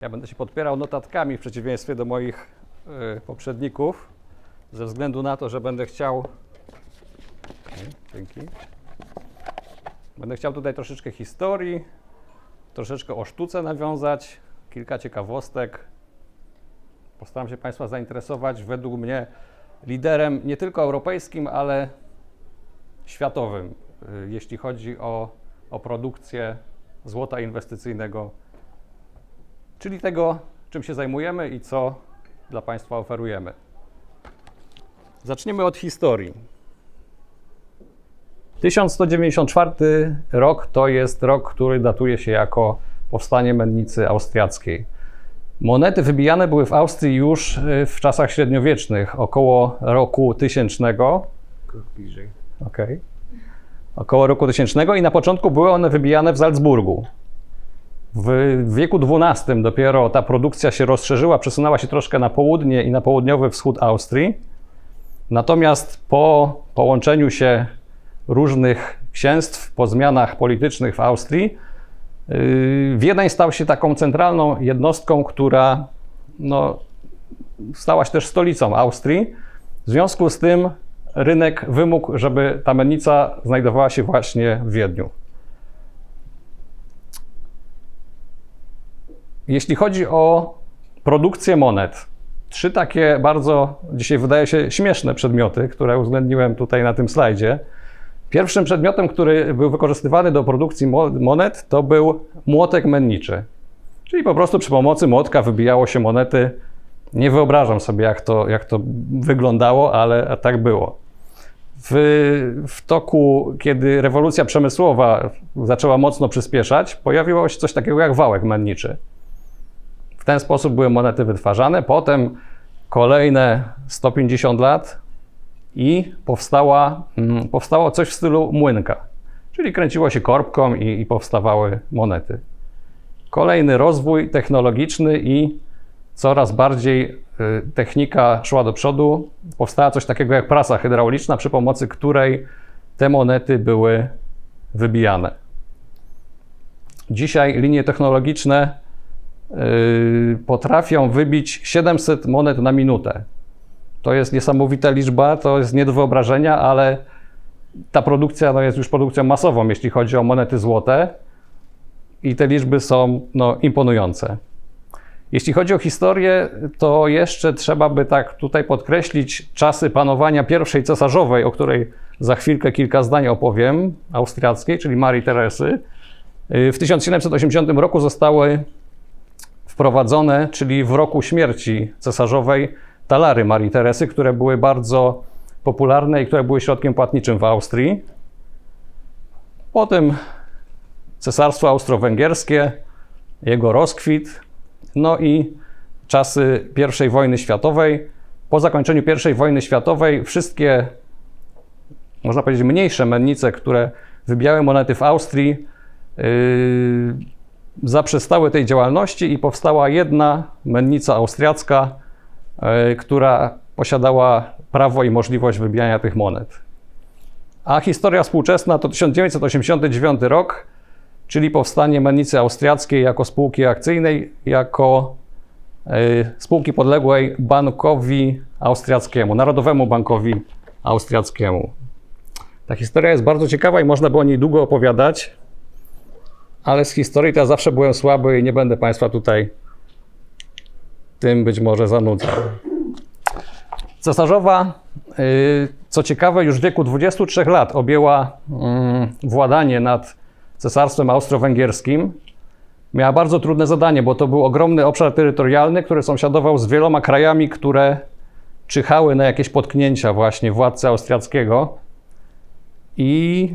Ja będę się podpierał notatkami w przeciwieństwie do moich y, poprzedników, ze względu na to, że będę chciał. Dzięki. Będę chciał tutaj troszeczkę historii, troszeczkę o sztuce nawiązać, kilka ciekawostek. Postaram się Państwa zainteresować według mnie liderem nie tylko europejskim, ale światowym, y, jeśli chodzi o, o produkcję złota inwestycyjnego czyli tego, czym się zajmujemy i co dla Państwa oferujemy. Zaczniemy od historii. 1194 rok to jest rok, który datuje się jako powstanie mennicy austriackiej. Monety wybijane były w Austrii już y, w czasach średniowiecznych, około roku 1000. Krok bliżej. Okej. Około roku 1000 i na początku były one wybijane w Salzburgu. W wieku XII dopiero ta produkcja się rozszerzyła, przesunęła się troszkę na południe i na południowy wschód Austrii. Natomiast po połączeniu się różnych księstw, po zmianach politycznych w Austrii, yy, Wiedeń stał się taką centralną jednostką, która no, stała się też stolicą Austrii. W związku z tym rynek wymógł, żeby ta mennica znajdowała się właśnie w Wiedniu. Jeśli chodzi o produkcję monet, trzy takie bardzo dzisiaj wydaje się śmieszne przedmioty, które uwzględniłem tutaj na tym slajdzie. Pierwszym przedmiotem, który był wykorzystywany do produkcji mo- monet, to był młotek menniczy. Czyli po prostu przy pomocy młotka wybijało się monety. Nie wyobrażam sobie, jak to, jak to wyglądało, ale tak było. W, w toku, kiedy rewolucja przemysłowa zaczęła mocno przyspieszać, pojawiło się coś takiego jak wałek menniczy. Ten sposób były monety wytwarzane. Potem kolejne 150 lat i powstała, mm, powstało coś w stylu młynka, czyli kręciło się korbką i, i powstawały monety. Kolejny rozwój technologiczny i coraz bardziej y, technika szła do przodu. Powstała coś takiego jak prasa hydrauliczna, przy pomocy której te monety były wybijane. Dzisiaj linie technologiczne potrafią wybić 700 monet na minutę. To jest niesamowita liczba, to jest nie do wyobrażenia, ale ta produkcja no, jest już produkcją masową, jeśli chodzi o monety złote i te liczby są no, imponujące. Jeśli chodzi o historię, to jeszcze trzeba by tak tutaj podkreślić czasy panowania pierwszej cesarzowej, o której za chwilkę kilka zdań opowiem, austriackiej, czyli Marii Teresy. Y, W 1780 roku zostały wprowadzone, czyli w roku śmierci cesarzowej, talary Marii Teresy, które były bardzo popularne i które były środkiem płatniczym w Austrii. Potem Cesarstwo Austro-Węgierskie, jego rozkwit, no i czasy I wojny światowej. Po zakończeniu I wojny światowej wszystkie, można powiedzieć, mniejsze mennice, które wybijały monety w Austrii, yy, zaprzestały tej działalności i powstała jedna mennica austriacka, yy, która posiadała prawo i możliwość wybijania tych monet. A historia współczesna to 1989 rok, czyli powstanie mennicy austriackiej jako spółki akcyjnej, jako y, spółki podległej bankowi austriackiemu, Narodowemu Bankowi Austriackiemu. Ta historia jest bardzo ciekawa i można by o niej długo opowiadać, ale z historii to ja zawsze byłem słaby i nie będę Państwa tutaj tym być może zanudzał. Cesarzowa, y, co ciekawe, już w wieku 23 lat objęła mm, władanie nad Cesarstwem Austro-Węgierskim. Miała bardzo trudne zadanie, bo to był ogromny obszar terytorialny, który sąsiadował z wieloma krajami, które czyhały na jakieś potknięcia właśnie władcy austriackiego i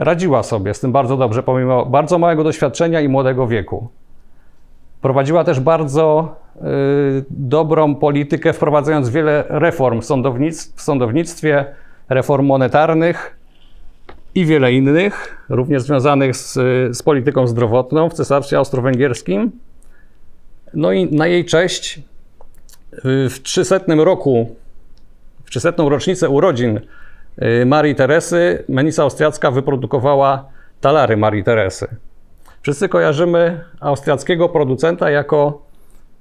radziła sobie z tym bardzo dobrze, pomimo bardzo małego doświadczenia i młodego wieku. Prowadziła też bardzo y, dobrą politykę, wprowadzając wiele reform sądownic- w sądownictwie, reform monetarnych i wiele innych, również związanych z, z polityką zdrowotną w Cesarstwie Austro-Węgierskim. No i na jej cześć y, w 300 roku, w 300 rocznicę urodzin y, Marii Teresy, mennica austriacka wyprodukowała talary Marii Teresy. Wszyscy kojarzymy austriackiego producenta jako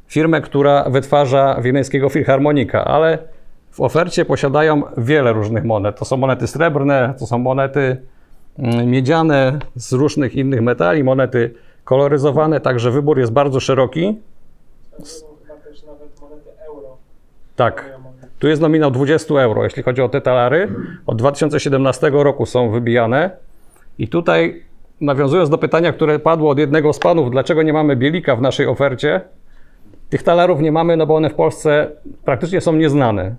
firmę, która wytwarza wiedeńskiego filharmonika, ale w ofercie posiadają wiele różnych monet. To są monety srebrne, to są monety mm, miedziane z różnych innych metali, monety koloryzowane, także wybór jest bardzo szeroki. Też nawet monety euro. Tak, tu jest nominał 20 euro, jeśli chodzi o te talary. Od 2017 roku są wybijane. I tutaj, nawiązując do pytania, które padło od jednego z panów, dlaczego nie mamy bielika w naszej ofercie, tych talarów nie mamy, no bo one w Polsce praktycznie są nieznane.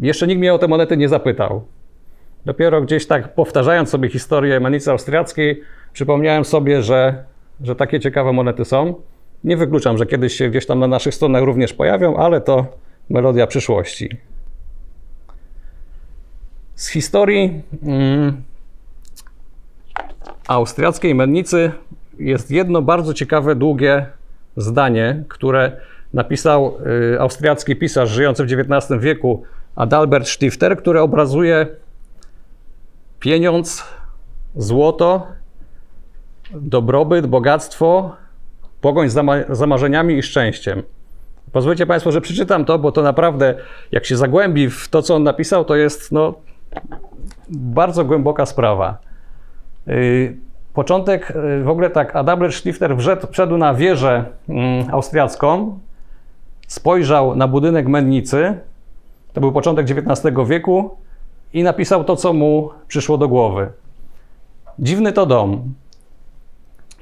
Jeszcze nikt mnie o te monety nie zapytał. Dopiero gdzieś tak powtarzając sobie historię menicy austriackiej, przypomniałem sobie, że, że takie ciekawe monety są. Nie wykluczam, że kiedyś się gdzieś tam na naszych stronach również pojawią, ale to melodia przyszłości. Z historii mm, austriackiej mennicy jest jedno bardzo ciekawe, długie zdanie, które napisał y, austriacki pisarz żyjący w XIX wieku Adalbert Stifter, które obrazuje pieniądz, złoto, dobrobyt, bogactwo, pogoń za, ma- za marzeniami i szczęściem. Pozwólcie Państwo, że przeczytam to, bo to naprawdę, jak się zagłębi w to, co on napisał, to jest no, bardzo głęboka sprawa. Yy, Początek, yy, w ogóle tak, Adalbert Stifter wszedł na wieżę mm, austriacką, spojrzał na budynek mennicy, to był początek XIX wieku, i napisał to, co mu przyszło do głowy. Dziwny to dom.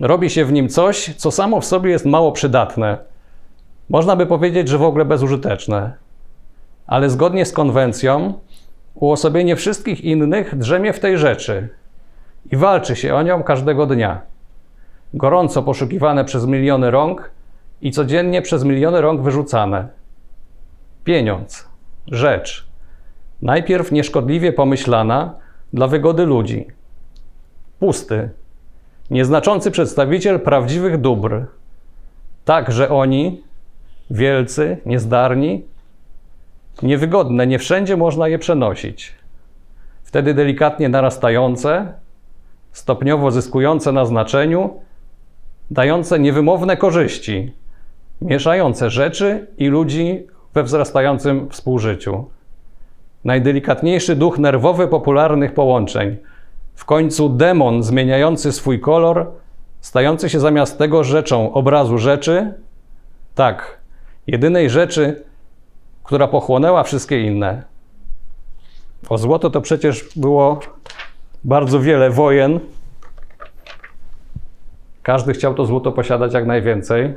Robi się w nim coś, co samo w sobie jest mało przydatne. Można by powiedzieć, że w ogóle bezużyteczne. Ale zgodnie z konwencją, uosobienie wszystkich innych drzemie w tej rzeczy i walczy się o nią każdego dnia. Gorąco poszukiwane przez miliony rąk i codziennie przez miliony rąk wyrzucane. Pieniądz, rzecz, najpierw nieszkodliwie pomyślana dla wygody ludzi. Pusty, nieznaczący przedstawiciel prawdziwych dóbr. Tak, że oni, wielcy, niezdarni, niewygodne, nie wszędzie można je przenosić. Wtedy delikatnie narastające, stopniowo zyskujące na znaczeniu, dające niewymowne korzyści, mieszające rzeczy i ludzi we wzrastającym współżyciu. Najdelikatniejszy duch nerwowy popularnych połączeń. W końcu demon zmieniający swój kolor, stający się zamiast tego rzeczą obrazu rzeczy, tak, jedynej rzeczy, która pochłonęła wszystkie inne. O złoto to przecież było bardzo wiele wojen. Każdy chciał to złoto posiadać jak najwięcej.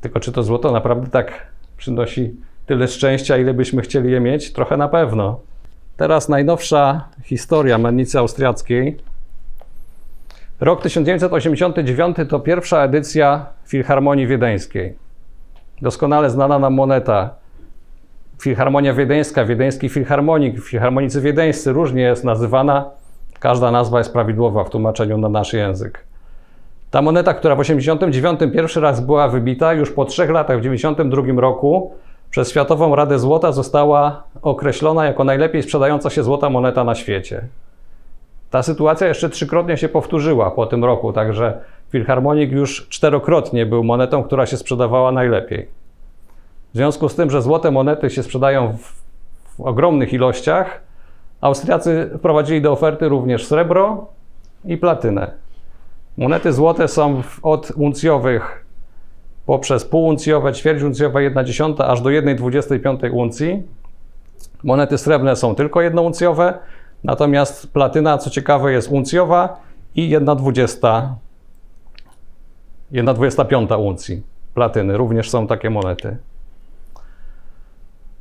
Tylko czy to złoto naprawdę tak przynosi tyle szczęścia, ile byśmy chcieli je mieć? Trochę na pewno. Teraz najnowsza historia mennicy austriackiej. Rok 1989 to pierwsza edycja Filharmonii Wiedeńskiej. Doskonale znana nam moneta. Filharmonia Wiedeńska, Wiedeński Filharmonik, Filharmonicy Wiedeńscy różnie jest nazywana. Każda nazwa jest prawidłowa w tłumaczeniu na nasz język. Ta moneta, która w 1989 pierwszy raz była wybita, już po trzech latach, w 1992 roku, przez Światową Radę Złota została określona jako najlepiej sprzedająca się złota moneta na świecie. Ta sytuacja jeszcze trzykrotnie się powtórzyła po tym roku, także Filharmonik już czterokrotnie był monetą, która się sprzedawała najlepiej. W związku z tym, że złote monety się sprzedają w, w ogromnych ilościach, Austriacy wprowadzili do oferty również srebro i platynę. Monety złote są w- od uncjowych poprzez półuncjowe, ćwierćuncjowe, 1 dziesiąta, aż do 1,25 uncji. Monety srebrne są tylko jednouncjowe, natomiast platyna, co ciekawe, jest uncjowa i 1,20, 1,25 uncji platyny. Również są takie monety.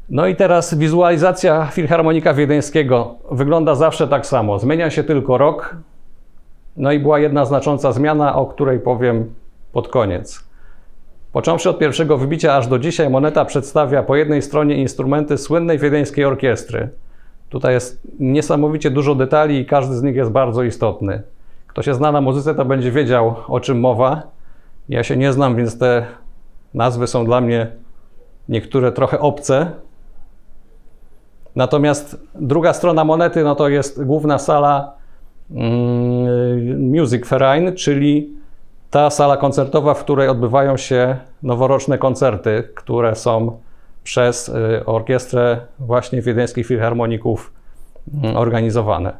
No i teraz wizualizacja Filharmonika Wiedeńskiego wygląda zawsze tak samo. Zmienia się tylko rok. No i była jedna znacząca zmiana, o której powiem pod koniec. Począwszy od pierwszego wybicia aż do dzisiaj, moneta przedstawia po jednej stronie instrumenty słynnej wiedeńskiej orkiestry. Tutaj jest niesamowicie dużo detali i każdy z nich jest bardzo istotny. Kto się zna na muzyce, to będzie wiedział, o czym mowa. Ja się nie znam, więc te nazwy są dla mnie niektóre trochę obce. Natomiast druga strona monety, no to jest główna sala mm, Music Verein, czyli ta sala koncertowa, w której odbywają się noworoczne koncerty, które są przez y, orkiestrę właśnie wiedeńskich filharmoników mm, organizowane.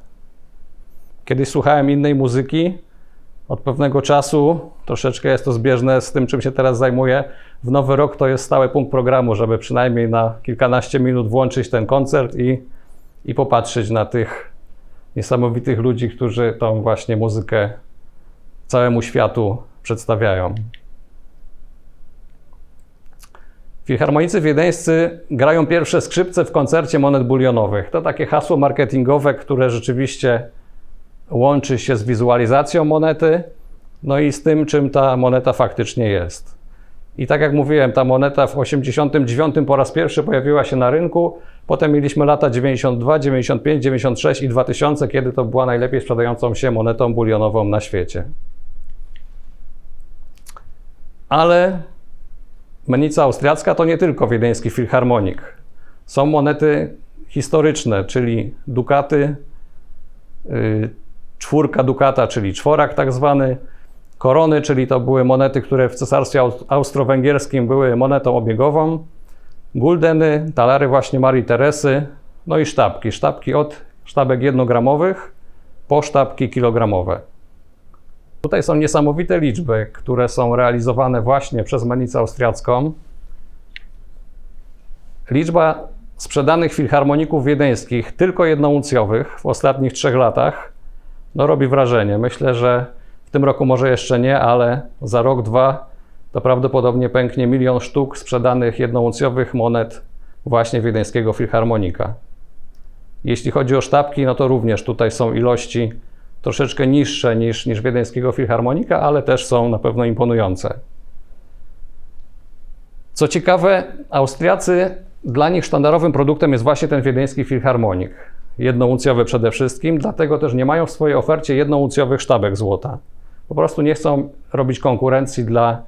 Kiedyś słuchałem innej muzyki. Od pewnego czasu troszeczkę jest to zbieżne z tym, czym się teraz zajmuję. W nowy rok to jest stały punkt programu, żeby przynajmniej na kilkanaście minut włączyć ten koncert i, i popatrzeć na tych niesamowitych ludzi, którzy tą właśnie muzykę całemu światu przedstawiają. Filharmonicy wiedeńscy grają pierwsze skrzypce w koncercie monet bulionowych. To takie hasło marketingowe, które rzeczywiście łączy się z wizualizacją monety, no i z tym, czym ta moneta faktycznie jest. I tak jak mówiłem, ta moneta w 89 po raz pierwszy pojawiła się na rynku, potem mieliśmy lata 92, 95, 96 i 2000, kiedy to była najlepiej sprzedającą się monetą bulionową na świecie. Ale Menica austriacka to nie tylko wiedeński filharmonik. Są monety historyczne, czyli dukaty, yy, czwórka dukata, czyli czworak tak zwany, korony, czyli to były monety, które w cesarstwie Aust- austro-węgierskim były monetą obiegową, guldeny, talary właśnie Marii Teresy, no i sztabki. Sztabki od sztabek jednogramowych po sztabki kilogramowe. Tutaj są niesamowite liczby, które są realizowane właśnie przez Menicę Austriacką. Liczba sprzedanych filharmoników wiedeńskich, tylko jednouncjowych, w ostatnich trzech latach, no robi wrażenie. Myślę, że tym roku może jeszcze nie, ale za rok, dwa to prawdopodobnie pęknie milion sztuk sprzedanych jednouncjowych monet właśnie wiedeńskiego filharmonika. Jeśli chodzi o sztabki, no to również tutaj są ilości troszeczkę niższe niż, niż wiedeńskiego filharmonika, ale też są na pewno imponujące. Co ciekawe, Austriacy, dla nich sztandarowym produktem jest właśnie ten wiedeński filharmonik. Jednouncjowy przede wszystkim, dlatego też nie mają w swojej ofercie jednouncjowych sztabek złota. Po prostu nie chcą robić konkurencji dla,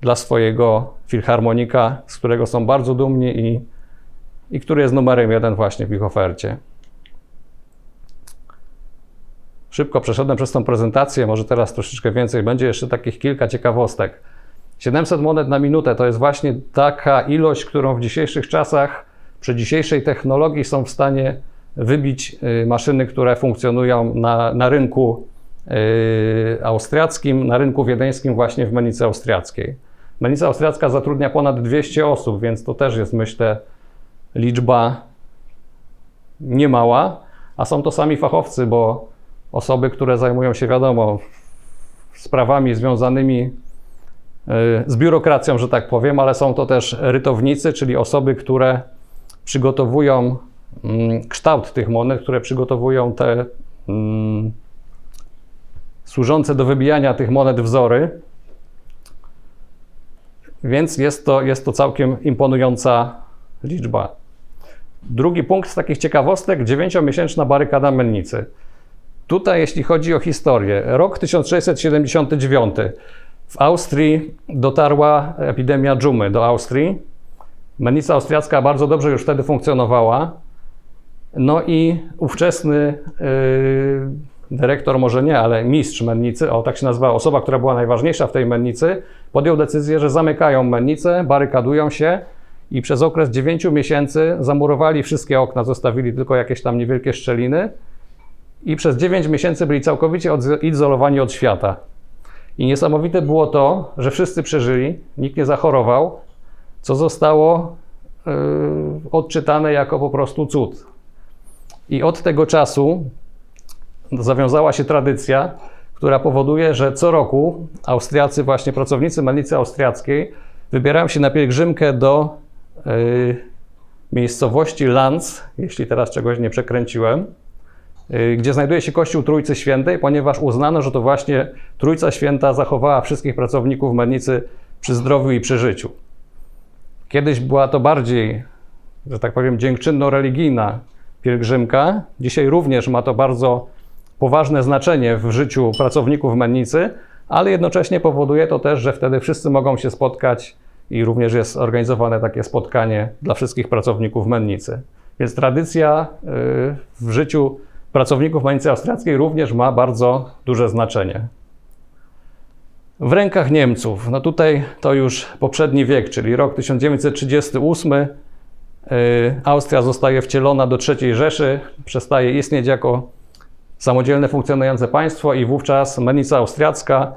dla swojego filharmonika, z którego są bardzo dumni i, i który jest numerem jeden właśnie w ich ofercie. Szybko przeszedłem przez tą prezentację, może teraz troszeczkę więcej będzie, jeszcze takich kilka ciekawostek. 700 monet na minutę to jest właśnie taka ilość, którą w dzisiejszych czasach, przy dzisiejszej technologii są w stanie wybić y, maszyny, które funkcjonują na, na rynku austriackim, na rynku wiedeńskim właśnie w Menicy Austriackiej. Menica Austriacka zatrudnia ponad 200 osób, więc to też jest myślę liczba niemała, a są to sami fachowcy, bo osoby, które zajmują się, wiadomo, sprawami związanymi y, z biurokracją, że tak powiem, ale są to też rytownicy, czyli osoby, które przygotowują mm, kształt tych monet, które przygotowują te mm, służące do wybijania tych monet wzory. Więc jest to, jest to całkiem imponująca liczba. Drugi punkt z takich ciekawostek, dziewięciomiesięczna barykada Mennicy. Tutaj, jeśli chodzi o historię, rok 1679. W Austrii dotarła epidemia dżumy do Austrii. Mennica austriacka bardzo dobrze już wtedy funkcjonowała. No i ówczesny yy, dyrektor, może nie, ale mistrz mennicy, o tak się nazywała osoba, która była najważniejsza w tej mennicy, podjął decyzję, że zamykają mennicę, barykadują się i przez okres 9 miesięcy zamurowali wszystkie okna, zostawili tylko jakieś tam niewielkie szczeliny i przez 9 miesięcy byli całkowicie odizolowani od świata. I niesamowite było to, że wszyscy przeżyli, nikt nie zachorował, co zostało yy, odczytane jako po prostu cud. I od tego czasu zawiązała się tradycja, która powoduje, że co roku Austriacy, właśnie pracownicy Mennicy Austriackiej, wybierają się na pielgrzymkę do yy, miejscowości Lanz, jeśli teraz czegoś nie przekręciłem, yy, gdzie znajduje się Kościół Trójcy Świętej, ponieważ uznano, że to właśnie Trójca Święta zachowała wszystkich pracowników Mennicy przy zdrowiu i przy życiu. Kiedyś była to bardziej, że tak powiem, dziękczynno-religijna pielgrzymka. Dzisiaj również ma to bardzo poważne znaczenie w życiu pracowników mennicy, ale jednocześnie powoduje to też, że wtedy wszyscy mogą się spotkać i również jest organizowane takie spotkanie dla wszystkich pracowników mennicy. Więc tradycja y, w życiu pracowników Manicy Austriackiej również ma bardzo duże znaczenie. W rękach Niemców, no tutaj to już poprzedni wiek, czyli rok 1938. y, Austria zostaje wcielona do III Rzeszy, przestaje istnieć jako samodzielne funkcjonujące państwo i wówczas Manica Austriacka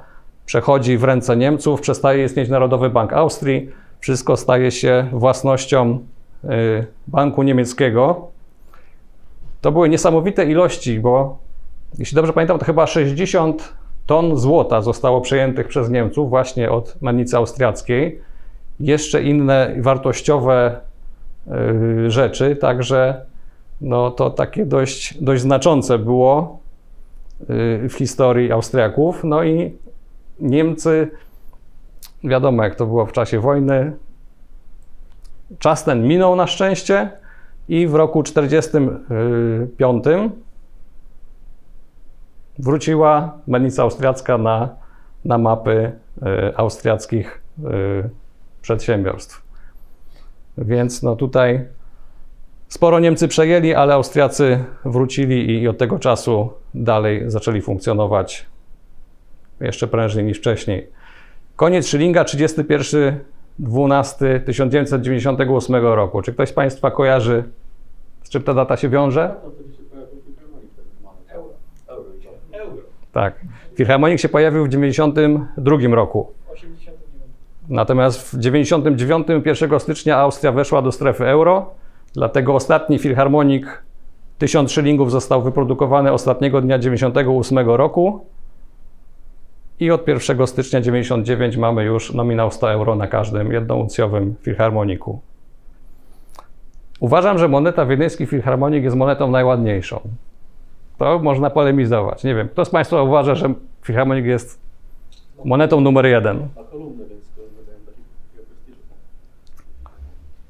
przechodzi w ręce Niemców, przestaje istnieć Narodowy Bank Austrii, wszystko staje się własnością y, banku niemieckiego. To były niesamowite ilości, bo jeśli dobrze pamiętam, to chyba 60 ton złota zostało przejętych przez Niemców właśnie od Manicy Austriackiej. Jeszcze inne wartościowe y, rzeczy, także no, to takie dość, dość znaczące było y, w historii Austriaków. No i Niemcy, wiadomo jak to było w czasie wojny, czas ten minął na szczęście i w roku 1945 wróciła Menica Austriacka na, na mapy y, austriackich y, przedsiębiorstw. Więc no tutaj sporo Niemcy przejęli, ale Austriacy wrócili i, od tego czasu dalej zaczęli funkcjonować jeszcze prężniej niż wcześniej. Koniec szylinga 31.12.1998 roku. Czy ktoś z Państwa kojarzy, z czym ta data się wiąże? Tak. Filharmonik się pojawił w 1992 roku. 89. Natomiast w 1999, 1 stycznia Austria weszła do strefy euro, dlatego ostatni filharmonik 1000 szylingów został wyprodukowany ostatniego dnia 1998 roku i od 1 stycznia 1999 mamy już nominał 100 euro na każdym jednouncjowym filharmoniku. Uważam, że moneta wiedeński filharmonik jest monetą najładniejszą. To można polemizować. Nie wiem, kto z Państwa uważa, że filharmonik jest monetą numer jeden?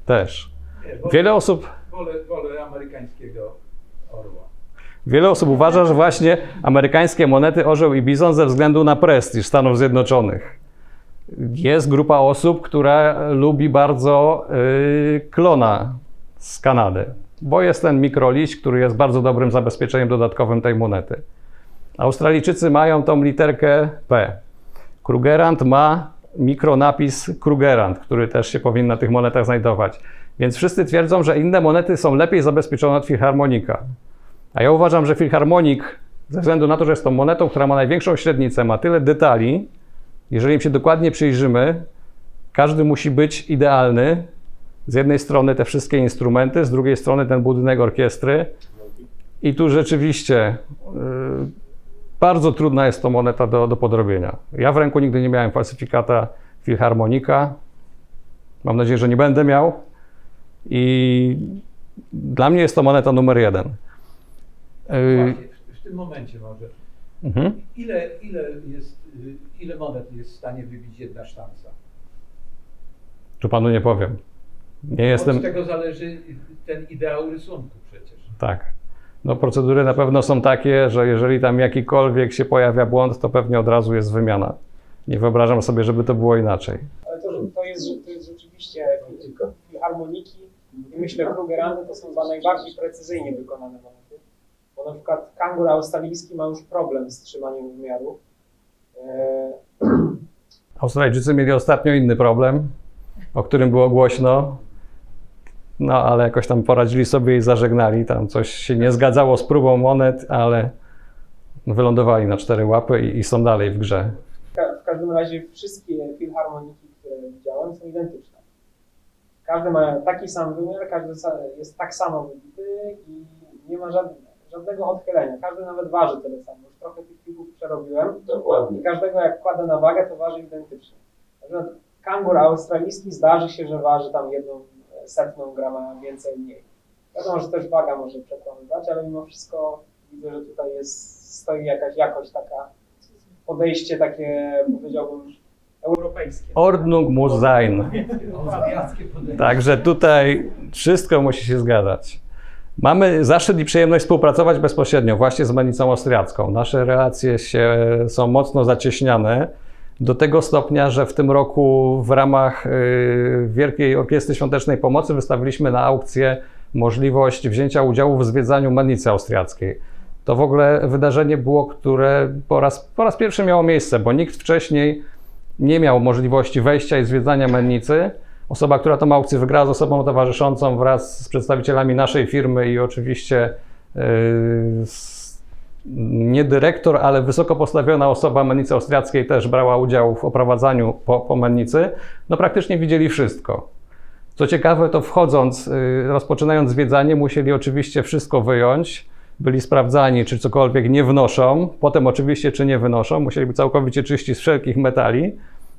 Też. Wiele osób, wolę, wolę amerykańskiego orła. wiele osób uważa, że właśnie amerykańskie monety orzeł i bizon ze względu na prestiż Stanów Zjednoczonych. Jest grupa osób, która lubi bardzo yy, klona z Kanady, bo jest ten mikroliść, który jest bardzo dobrym zabezpieczeniem dodatkowym tej monety. Australijczycy mają tą literkę P. Krugerrand ma mikronapis Krugerrand, który też się powinien na tych monetach znajdować. Więc wszyscy twierdzą, że inne monety są lepiej zabezpieczone od filharmonika. A ja uważam, że filharmonik, ze względu na to, że jest tą monetą, która ma największą średnicę, ma tyle detali, jeżeli im się dokładnie przyjrzymy, każdy musi być idealny. Z jednej strony te wszystkie instrumenty, z drugiej strony ten budynek orkiestry. I tu rzeczywiście yy, bardzo trudna jest to moneta do, do podrobienia. Ja w ręku nigdy nie miałem falsyfikata filharmonika. Mam nadzieję, że nie będę miał. I dla mnie jest to moneta numer jeden. Yy, Właśnie, w, tym momencie może. mhm. Ile, ile, jest, y, ile monet jest w stanie wybić jedna sztanca? Tu panu nie powiem. Nie jestem. Od tego zależy ten ideał rysunku przecież. Tak. No, procedury na pewno są takie, że jeżeli tam jakikolwiek się pojawia błąd, to pewnie od razu jest wymiana. Nie wyobrażam sobie, żeby to było inaczej. Ale to, to, jest, to jest rzeczywiście filharmoniki i myślę Krugerandy to są chyba najbardziej precyzyjnie wykonane monety. Bo na przykład kangur australijski ma już problem z trzymaniem wymiaru. E, Australijczycy mieli ostatnio inny problem, o którym było głośno. No, ale jakoś tam poradzili sobie i zażegnali. Tam coś się nie zgadzało z próbą monet, ale wylądowali na cztery łapy i, i są dalej w grze. w każdym razie wszystkie filharmoniki, które widziałem są identyczne. Każdy ma taki sam wymiar, każdy jest tak samo wybity i nie ma żadnego, żadnego odchylenia. Każdy nawet waży tyle samo. Już trochę tych plików przerobiłem. Dokładnie. I każdego jak kładę na wagę, to waży identycznie. Na przykład kangur australijski zdarzy się, że waży tam jedną e, setną grama więcej, mniej. Wiadomo, że też waga może przekonywać, ale mimo wszystko widzę, że tutaj jest, stoi jakaś jakość taka, podejście takie, powiedziałbym, europejskie. Ordnung muss sein. Także tutaj wszystko musi się zgadzać. Mamy zaszczyt i przyjemność współpracować bezpośrednio właśnie z Manicą Austriacką. Nasze relacje się, są mocno zacieśniane do tego stopnia, że w tym roku w ramach y, Wielkiej Orkiestry Świątecznej Pomocy wystawiliśmy na aukcję możliwość wzięcia udziału w zwiedzaniu Manicy Austriackiej. to w ogóle wydarzenie było, które po raz, po raz pierwszy miało miejsce, bo nikt wcześniej nie miał możliwości wejścia i zwiedzania mennicy. Osoba, która tą aukcję wygrała z osobą towarzyszącą wraz z przedstawicielami naszej firmy i oczywiście z, nie dyrektor, ale wysoko postawiona osoba mennicy austriackiej też brała udział w oprowadzaniu po, po mennicy, no praktycznie widzieli wszystko. Co ciekawe, to wchodząc, yy, rozpoczynając zwiedzanie, musieli oczywiście wszystko wyjąć. Byli sprawdzani, czy cokolwiek nie wnoszą. Potem, oczywiście, czy nie wynoszą. Musieli być całkowicie czyści z wszelkich metali.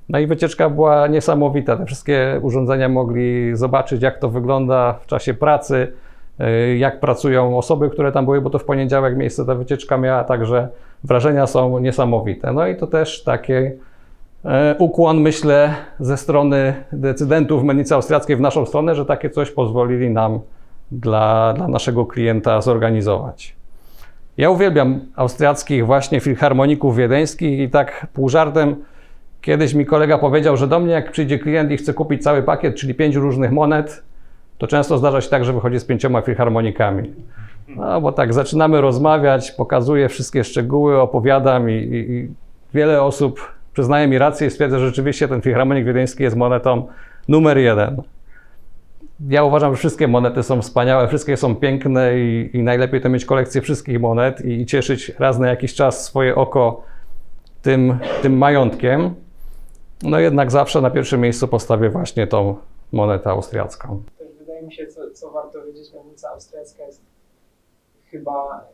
No i wycieczka była niesamowita. Te wszystkie urządzenia mogli zobaczyć, jak to wygląda w czasie pracy, yy, jak pracują osoby, które tam były, bo to w poniedziałek miejsce ta wycieczka miała, także wrażenia są niesamowite. No i to też takie E, ukłon, myślę, ze strony decydentów mennicy austriackiej w naszą stronę, że takie coś pozwolili nam dla, dla naszego klienta zorganizować. Ja uwielbiam austriackich właśnie filharmoników wiedeńskich i tak pół żartem kiedyś mi kolega powiedział, że do mnie jak przyjdzie klient i chce kupić cały pakiet, czyli pięć różnych monet, to często zdarza się tak, że wychodzi z pięcioma filharmonikami. No bo tak zaczynamy rozmawiać, pokazuję wszystkie szczegóły, opowiadam i, i, i wiele osób przyznaje mi rację i stwierdza, że rzeczywiście ten filharmonik wiedeński jest monetą numer jeden. Ja uważam, że wszystkie monety są wspaniałe, wszystkie są piękne i, i najlepiej to mieć kolekcję wszystkich monet i, i cieszyć raz na jakiś czas swoje oko tym, tym majątkiem. No jednak zawsze na pierwszym miejscu postawię właśnie tą monetę austriacką. Też wydaje mi się, co, co warto wiedzieć, mennica austriacka jest chyba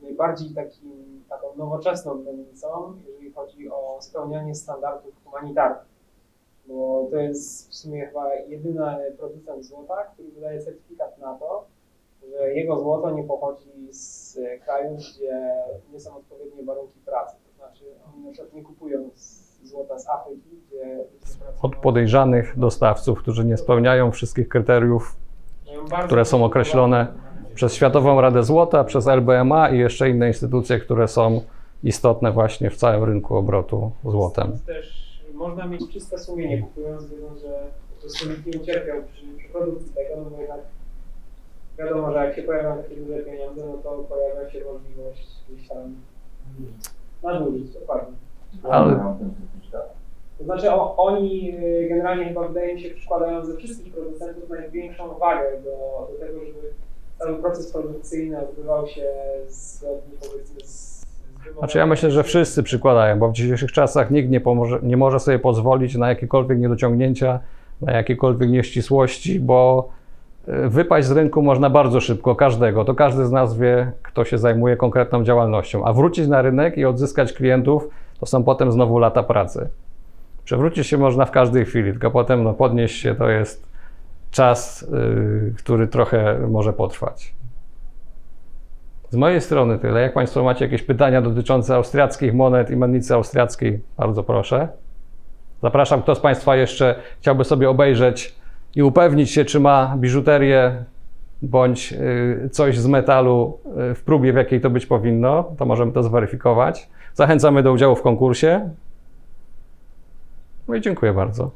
y, najbardziej takim, taką nowoczesną mennicą, jeżeli chodzi o spełnianie standardów humanitarnych. Bo to jest w sumie chyba jedyny producent złota, który wydaje certyfikat na to, że jego złoto nie pochodzi z krajów, gdzie nie są odpowiednie warunki pracy. To znaczy oni na przykład nie kupują złota z Afryki, gdzie Od podejrzanych dostawców, którzy nie spełniają wszystkich kryteriów, które są określone przez Światową Radę Złota, przez LBMA i jeszcze inne instytucje, które są istotne właśnie w całym rynku obrotu złotem. Można mieć czyste sumienie kupując, wiedząc, że nikt nie ucierpiał przy, produkcji tego, no bo jednak wiadomo, że jak się pojawią takie duże pieniądze, no to pojawia się możliwość gdzieś tam nadużyć, dokładnie. Ale To znaczy o, oni y, generalnie chyba wydaje mi się przykładają ze wszystkich producentów największą wagę do, do tego, żeby cały proces produkcyjny odbywał się zgodnie powiedzmy z. Znaczy ja myślę, że wszyscy przykładają, bo w dzisiejszych czasach nikt nie, pomoże, nie może sobie pozwolić na jakiekolwiek niedociągnięcia, na jakiekolwiek nieścisłości, bo y, wypaść z rynku można bardzo szybko, każdego. To każdy z nas wie, kto się zajmuje konkretną działalnością. A wrócić na rynek i odzyskać klientów, to są potem znowu lata pracy. Przewrócić się można w każdej chwili, tylko potem no, podnieść się to jest czas, y, który trochę może potrwać. Z mojej strony tyle. Jak Państwo macie jakieś pytania dotyczące austriackich monet i mennicy austriackiej, bardzo proszę. Zapraszam, kto z Państwa jeszcze chciałby sobie obejrzeć i upewnić się, czy ma biżuterię bądź y, coś z metalu y, w próbie, w jakiej to być powinno, to możemy to zweryfikować. Zachęcamy do udziału w konkursie. No i dziękuję bardzo.